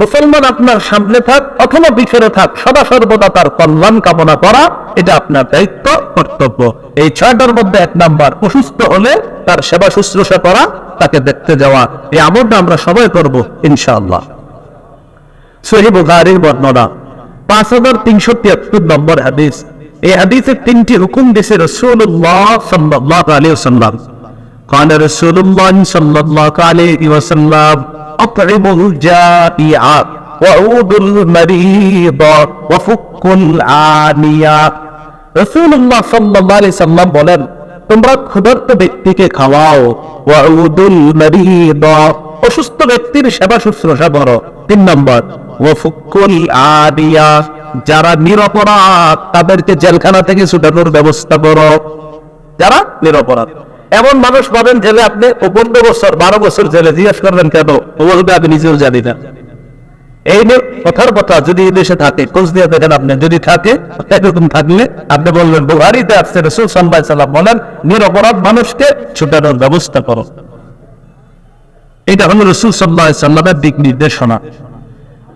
মুসলমান আপনার সামনে থাক অথবা পিছনে থাক, সদা সর্বদা তার কল্যাণ কামনা করা, এটা আপনার দায়িত্ব, কর্তব্য। এই ছয়টার মধ্যে এক নাম্বার, অসুস্থ হলে তার সেবা শুশ্রূষা করা, তাকে দেখতে যাওয়া। এই আমলটা আমরা সবাই করব, ইনশাআল্লাহ। সহি বুখারীর বর্ণনা, পাঁচ হাজার তিনশো তিয়াত্তর নম্বর হাদিস। এই হাদিসে তিনটি হুকুম দিয়েছে রসুল্লাহ সাল্লাহ আলী সাল্লাম قال رسول الله صلى الله عليه وسلم أطعموا الجائع وعودوا المريض وفكوا العانية رسول الله صلى الله عليه وسلم বলেন তোমরা ক্ষুধার্ত ব্যক্তিকে খাওয়াও ওয়াউদুল মারিদ অসুস্থ ব্যক্তির সেবা শুশ্রূষা করো তিন নম্বর ওয়াফুকুল আদিয়া যারা নিরপরাধ তাদেরকে জেলখানা থেকে ছুটানোর ব্যবস্থা করো যারা নিরপরাধ এমন মানুষ পাবেন জেলে আপনি পনেরো বছর, বারো বছর জেলে। জিজ্ঞেস করবেন কেন? বলবে আমি নিজেও জানি না। এই নিয়ে কথার কথা যদি দেশে থাকে, খোঁজ দিয়ে দেখেন আপনি, যদি থাকে, এরকম থাকলে আপনি বলবেন, বুহারিতে আসছে রসুল সাল্লাহ সাল্লাম। বলেন, নিরপরাধ মানুষকে ছুটানোর ব্যবস্থা করো। এটা হলো রসুল সাল্লাহ সাল্লামের দিক নির্দেশনা।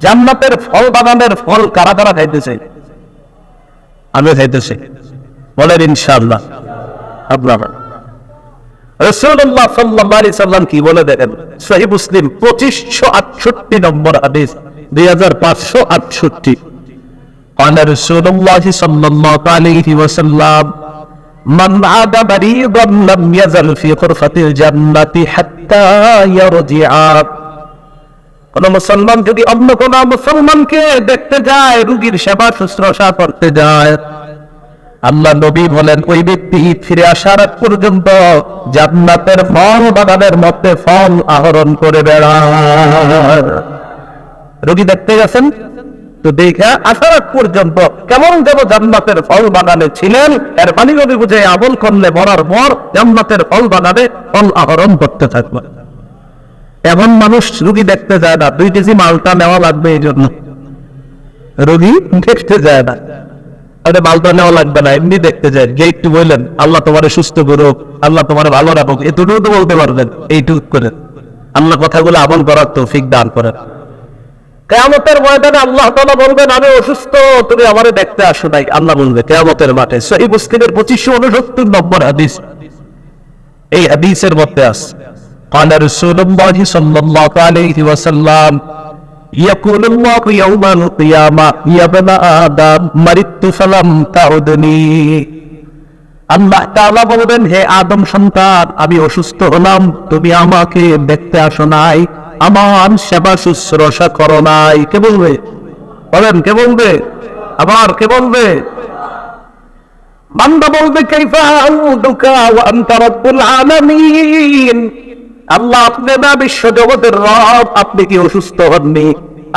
জান্নাতের ফল বাগানের ফল কারা কারা খাইতেছে? আমি খাইতেছি। বলেন, ইনশাআল্লাহ। আপনারা। রসুল্লাহ সাল্লাহ আলি সাল্লাম কি বলে দেখেন সহি মুসলিম পঁচিশশো আটষট্টি নম্বর হাদিস দুই হাজার পাঁচশো আটষট্টি قال رسول الله صلى الله عليه وسلم من عاد مريضا لم يزل في غرفة الجنة حتى يرجع কোন মুসলমান যদি অন্য কোন মুসলমানকে দেখতে যায় রুগীর সেবা শুশ্রূষা করতে যায় আল্লাহ নবী বলেন, ওই ব্যক্তি ফিরে আসার পর্যন্ত জান্নাতের ফল বাগানের মধ্যে ফল আহরণ করে বেড়ায়। রোগী দেখতে গেছেন? তো দেখে আসার পর্যন্ত কেমন যেন জান্নাতের ফল বাগানে ছিলেন। এর মানে নবী বুঝে আমল করলে মরার পর জান্নাতের ফল বাগানে ফল আহরণ করতে থাকবে এমন মানুষ রুগী দেখতে যায় না। দুই কেজি মালটা নেওয়া লাগবে এই জন্য। রুগী দেখতে যায় না। আরে মালটা নেওয়া লাগবে না এমনি দেখতে যায় যে একটু বললেন আল্লাহ তোমার সুস্থ করুক আল্লাহ তোমার ভালো রাখুক এটুকুও তো বলতে পারবেন এইটুক করে আল্লাহ কথাগুলো আমল করার তৌফিক দান করেন কেয়ামতের ময়দানে আল্লাহ তাআলা বলবেন আমি অসুস্থ তুমি আমারে দেখতে আসো নাই আল্লাহ বলবে কেয়ামতের মাঠে সহি মুসলিমের পঁচিশশো উনসত্তর নম্বর হাদিস এই হাদিসের মধ্যে আছে قال رسول الله صلى الله عليه وسلم يقول الله يوم القيامة يا ابن آدم مرضت فلم تعدني আল্লাহ তাআলা বলবেন হে আদম সন্তান আমি অসুস্থ হলাম তুমি আমাকে দেখতে আসো নাই আমার সেবা শুশ্রূষা করো নাই কে বলবে বলেন কে বলবে আবার কে বলবে বান্দা বলবে কাইফা আউদুকা ওয়া আনতা রাব্বুল আলামিন আল্লাহ, আপনি না বিশ্ব জগতের রব, আপনি কি অসুস্থ হননি?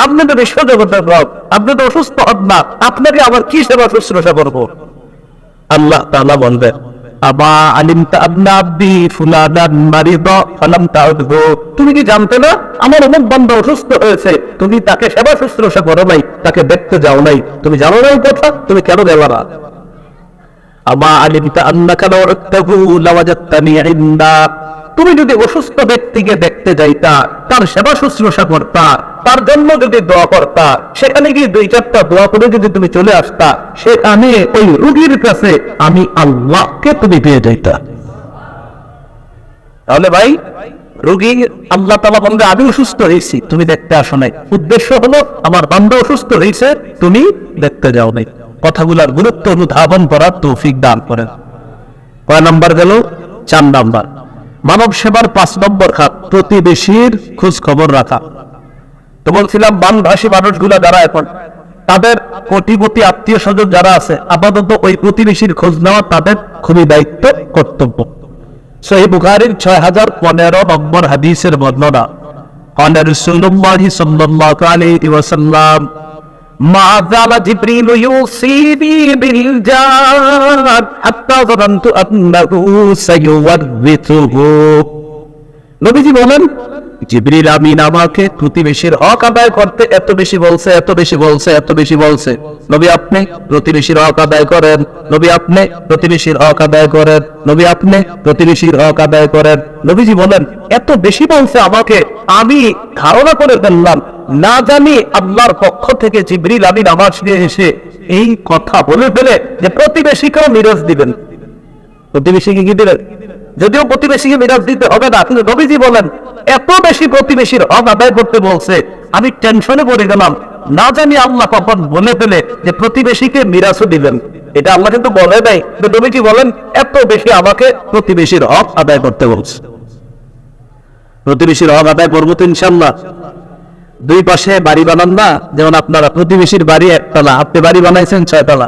আপনি তো বিশ্ব জগতের রব, আপনি তো অসুস্থ হন না। আপনাকে আবার কি সেবা শুশ্রূষা করব? আল্লাহ তাআলা বলবেন, আবা আব্দি মারিদ ফালাম তুমি কি জানতে না, আমার অমুক বান্দা অসুস্থ হয়েছে, তুমি তাকে সেবা শুশ্রূষা করো নাই, তাকে দেখতে যাও নাই। তুমি জানো না কথা, তুমি কেন গেলা না? আমা আলিমতা আন্নাকা লাউ উত্তাহু লাওয়াজাত্তানি ইনদা। তুমি যদি অসুস্থ ব্যক্তিকে দেখতে যাইতা, তার সেবা শুশ্রূষা করতা, তার জন্য যদি দোয়া করতা, সেখানে গিয়ে দুই চারটা দোয়া করে যদি তুমি চলে আসতা, সেখানে ওই রুগীর কাছে আমি আল্লাহকে তুমি পেয়ে যাইতা। তাহলে ভাই, রুগী আল্লাহ তালা বলবে, আমি অসুস্থ হয়েছি তুমি দেখতে আসো নাই। উদ্দেশ্য হলো, আমার বান্ধব অসুস্থ হয়েছে তুমি দেখতে যাও নাই। কথাগুলার গুরুত্ব অনুধাবন করার তৌফিক দান করেন। কয় নাম্বার গেল? চার নাম্বার। মানব সেবার পাঁচ নম্বর খাত প্রতিবেশীর খোঁজ খবর রাখা তো বলছিলাম বানভাসী মানুষগুলা যারা এখন তাদের কোটিপতি আত্মীয় স্বজন যারা আছে আপাতত ওই প্রতিবেশীর খোঁজ নেওয়া তাদের খুবই দায়িত্ব কর্তব্য সহি বুখারির ছয় হাজার পনেরো নম্বর হাদিসের বর্ণনা قال رسول الله صلى الله عليه وسلم ما زال جبريل يوصيني بالجار حتى ظننت أنه سيورثه নবীজি বলেন জিবরিল আমিন আমাকে প্রতিবেশীর হক আদায় করতে এত বেশি বলছে, এত বেশি বলছে, এত বেশি বলছে। নবী আপনি প্রতিবেশীর হক আদায় করেন। নবী আপনি প্রতিবেশীর হক আদায় করেন। নবী আপনি প্রতিবেশীর হক আদায় করেন। নবীজি বলেন, এত বেশি বলছে আমাকে, আমি ধারণা করে ফেললাম। না জানি আল্লাহর পক্ষ থেকে জিবরিল আমিন আমার এসে এই কথা বলে ফেলে যে প্রতিবেশীকেও মিরাজ দিবেন। প্রতিবেশীকে কি দিলেন? যদিও প্রতিবেশীকে মিরাজ দিতে হবে না, কিন্তু নবীজি বলেন, এত বেশি প্রতিবেশীর হক আদায় করতে বলছে, আমি টেনশনে পড়ে গেলাম। না জানি আল্লাহ কখন বলে ফেলে যে প্রতিবেশীকে মিরাজও দিবেন। এটা আল্লাহ কিন্তু বলে নাই, কিন্তু নবীজি বলেন, এত বেশি আমাকে প্রতিবেশীর হক আদায় করতে বলছে। প্রতিবেশীর হক আদায় করব তো ইনশাল্লাহ দুই পাশে বাড়ি বানান না, যেমন আপনারা প্রতিবেশীর বাড়ি একতলা, আপনি বাড়ি বানাইছেন ছয়তলা।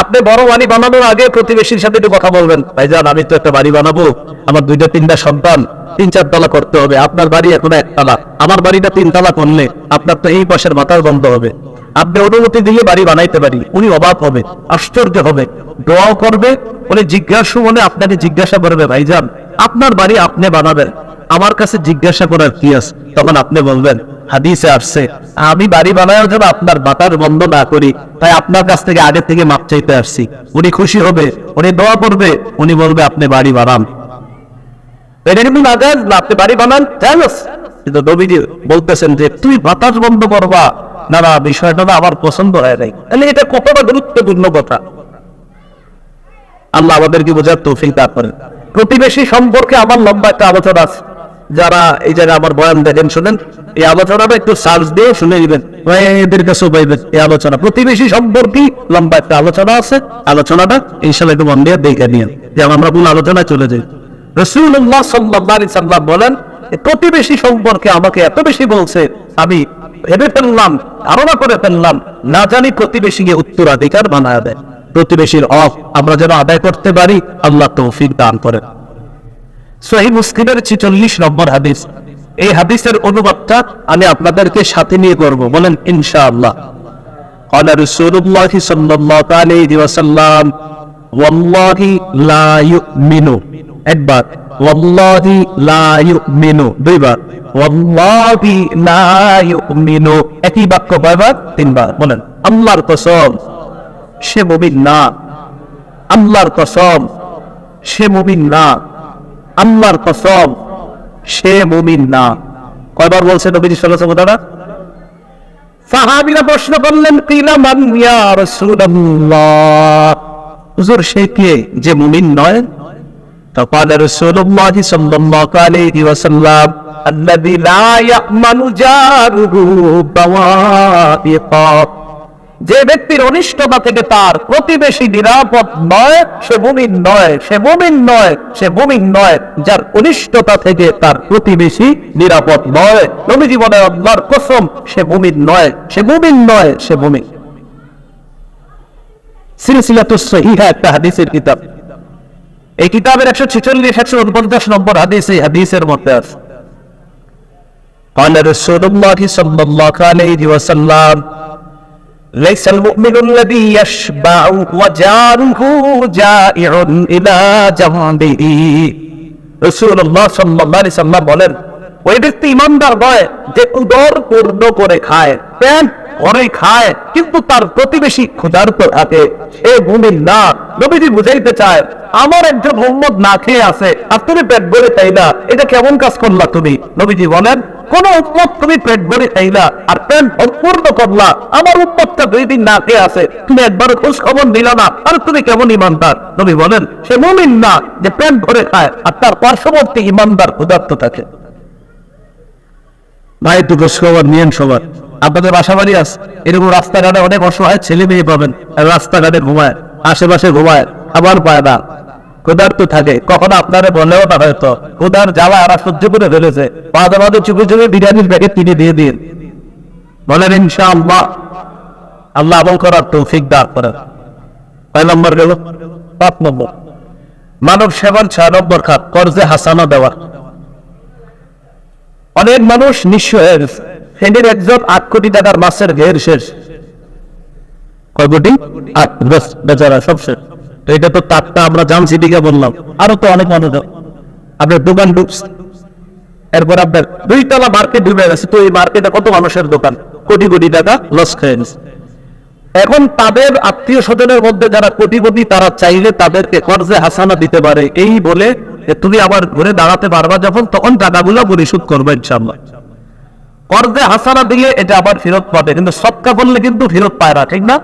আপনি বড় বাড়ি বানানোর আগে প্রতিবেশীর সাথে একটু কথা বলবেন। ভাইজান, আমি তো একটা বাড়ি বানাবো। আমার দুইটা, তিনটা সন্তান, তিন চার তলা করতে হবে। আপনার বাড়ি এখন একতলা আমার বাড়িটা তিন তলা করলে আপনার তো এই পাশের মাথার বন্ধ হবে। আপনি অনুমতি দিয়ে বাড়ি বানাইতে পারি। উনি অবাক হবে, আশ্চর্য হবে। দোয়াও করবে, উনি জিজ্ঞাসা মনে আপনাকে জিজ্ঞাসা করবে, ভাইজান, আপনার বাড়ি আপনি বানাবেন। আমার কাছে জিজ্ঞাসা করার কি আছে? তখন আপনি বলবেন হাদিসে আসছে, আমি বাড়ি বানানোর জন্য আপনার বাতার বন্ধ না করি, তাই আপনার কাছ থেকে আগে থেকে মাপ চাইতে আসছি। উনি খুশি হবে, উনি দোয়া করবে, উনি বলবে, আপনি বাড়ি বানান। আপনি বাড়ি বানান কিন্তু বলতেছেন যে বাতাস বন্ধ করবা। না না, বিষয়টা না আমার পছন্দ হয় নাই। তাহলে এটা কতটা গুরুত্বপূর্ণ কথা? আল্লাহ আমাদেরকে বোঝার তৌফিক দান করেন। প্রতিবেশী সম্পর্কে আমার লম্বা একটা আলোচনা আছে। যারা এই জায়গায় আমার বয়ান দেখেন শুনেন, এই আলোচনাটা একটু সার্চ দিয়ে শুনে নেবেন। এদের কাছেও পাইবেন এই আলোচনা। প্রতিবেশী সম্পর্কে লম্বা একটা আলোচনা আছে। আলোচনাটা ইনশাল্লাহ একটু মন দেখে নিন যে আমরা মূল আলোচনায় চলে যাই। রসুল্লাহ সাল্লাহ বলেন প্রতিবেশী সম্পর্কে আমাকে এত বেশি বলছে, আমি ভেবে ফেললাম, ধারণা করে ফেললাম, না জানি প্রতিবেশীকে উত্তরাধিকার বানায় দেয়। প্রতিবেশীর অফ আমরা যেন আদায় করতে পারি, আল্লাহ তৌফিক দান করেন। সহি মুসলিমের ছিচল্লিশ নম্বর হাদিস এই হাদিসের অনুবাদটা আমি আপনাদেরকে সাথে নিয়ে করব বলেন ইনশাআল্লাহ قال رسول الله صلى الله عليه وسلم والله لا يؤمن একবার والله لا يؤمن দুইবার والله لا يؤمن একই বাক্য কয়বার তিনবার বলেন আল্লাহর কসম সে মুমিন না আল্লাহর কসম সে মুমিন না আল্লাহর কসম সে মুমিন না কয়বার বলছে নবীজি সাল্লাল্লাহু আলাইহি ওয়াসাল্লাম সাহাবীরা প্রশ্ন করলেন কিলা মান ইয়া রাসূলুল্লাহ হুজুর সে কে যে মুমিন নয় فقال رسول الله صلى الله عليه وسلم الذي لا يأمن جاره بوائقه যে ব্যক্তির অনিষ্টতা থেকে তার প্রতিবেশী নিরাপদ নয় সে মুমিন নয় সে মুমিন নয় সে মুমিন নয় যার অনিষ্টতা থেকে তার প্রতিবেশী নিরাপদ নয় নবী জীবনে আল্লাহর কসম সে মুমিন নয় সে মুমিন নয় সে মুমিন সিলসিলাতুস সহিহা একটা হাদিসের কিতাব এই কিতাবের একশো ছেচল্লিশ একশো উনপঞ্চাশ নম্বর হাদিস এই হাদিসের মধ্যে আছে قال رسول الله صلى الله عليه وسلم ليس المؤمن الذي يشبع وجاره جائع إلى جنبه رسول الله صلى الله عليه وسلم বলেন ওই ব্যক্তি ইমানদার নয় যে উদর পূর্ণ করে খায় পেট ভরে খায় কিন্তু তার প্রতিবেশী ক্ষুধার্ত থাকে সে মুমিন না নবীজি বুঝাইতে চায় আমার একজন উম্মত না খেয়ে আছে আর তুমি পেট ভরে তাই না এটা কেমন কাজ করলা তুমি নবীজি বলেন কোন উম্মত তুমি পেট ভরে খাইলা আর পেট সম্পূর্ণ করলা। আমার উম্মতটা দুই দিন না খেয়ে আছে, তুমি একবার খোঁজ খবর দিলা না, আর তুমি কেমন ইমানদার? নবী বলেন, সে মুমিন না যে পেট ভরে খায়, আর তার পার্শ্ববর্তী ইমানদার ক্ষুধার্ত থাকে। ভাই, একটু খোঁজ খবর নিয়েন সবার। আপনাদের বাসা বাড়ি আছে, এরকম রাস্তাঘাটে অনেক অসহায় ছেলে মেয়ে পাবেন, রাস্তাঘাটে ঘুমায়, আশেপাশে ঘুমায়, খাবার পায় না। কোদার তো থাকে। কখনো আপনারে বলেও না হয়তো। কোদার জ্বালা আর সহ্য করে ফেলেছে। মাঝে মাঝে চুপে চুপে বিরিয়ানির প্যাকেট কিনে দিয়ে দিন। বলেন, ইনশাআল্লাহ। আল্লাহ আমল করার তৌফিক দান করেন। কয় নম্বর গেল? পাঁচ নম্বর। মানব সেবার ছয় নম্বর খাত, কর্জে হাসানা দেওয়া। অনেক মানুষ নিঃস্ব একজন আট কোটি টাকার মাছের ঘের শেষ। কয় কোটি? আট। বেচারা, সব শেষ। তো এটা তো তারটা আমরা জানছি দিকে বললাম। আরও তো অনেক মানুষ আপনার দোকান ডুবছে এরপর আপনার দুইতলা মার্কেট ডুবে গেছে। তো এই মার্কেটে কত মানুষের দোকান? কোটি কোটি টাকা লস খেয়ে গেছে এখন তাদের আত্মীয় স্বজনের মধ্যে যারা কোটিপতি তারা চাইলে তাদেরকে কর্জে হাসানা দিতে পারে। এই বলে তুমি আবার ঘুরে দাঁড়াতে পারবা যখন, তখন টাকাগুলো পরিশোধ করবে ইনশাল্লাহ কর্জে হাসানা দিলে এটা আবার ফেরত পাবে। কিন্তু সৎকা করলে কিন্তু ফেরত পায় না, ঠিক না?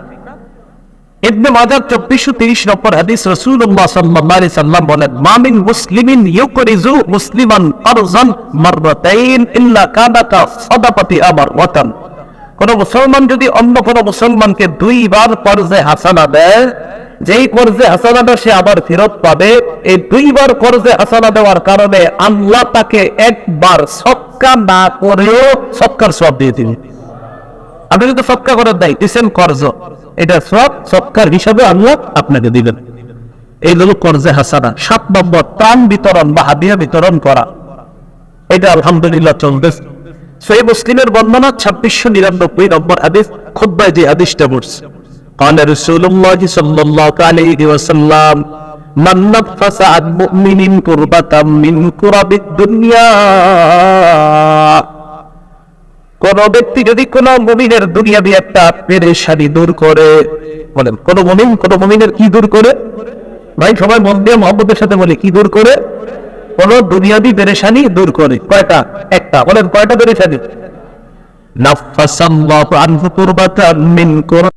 ইবনে মাজার চব্বিশশো তিরিশ নম্বর হাদিস রসুল্লাহ সাল্লাম বলেন মামিন মুসলিমিন ইউকরিজু মুসলিমান ইল্লা কানাতা আমার ওয়াতান কোন মুসলমান যদি অন্য কোন মুসলমানকে দুইবার কর্জে হাসানা দেয়, যেই কর্জে হাসানাটা সে আবার ফেরত পাবে। এই দুইবার কর্জে হাসানা দেওয়ার কারণে আল্লাহ তাকে একবার সৎকা না করেও সৎকার সব দিয়ে দিবে। আপনি সৎকা করে দেয় দিচ্ছেন কর্জ। এটা সব সৎকার হিসাবে আল্লাহ আপনাকে দিবেন এই হলো কর্জে হাসানা সাত নম্বর ত্রাণ বিতরণ বা হাদিয়া বিতরণ করা এটা আলহামদুলিল্লাহ চলতেছে সেই মুসলিমের বর্ণনা ছাব্বিশশো নিরানব্বই নম্বর হাদিস খুদ্ায় যে হাদিসটা পড়ছে قال رسول الله صلى الله عليه وسلم من نفس عن مؤمن كربة من كرب الدنيا কোন ব্যক্তি যদি কোন মুমিনের দিয়ে একটা পেরেশানি দূর করে, বলেন, কোন মুমিন, কোন মুমিনের কি দূর করে? ভাই, সবাই মন দিয়ে মহব্বতের সাথে বলে, কি দূর করে? কোন দুনিয়াবি পেরেশানি দূর করে, কয়টা? একটা, বলেন, কয়টা পেরেশানি? নাফাসাল্লাহু আনহু কুরবাতান মিন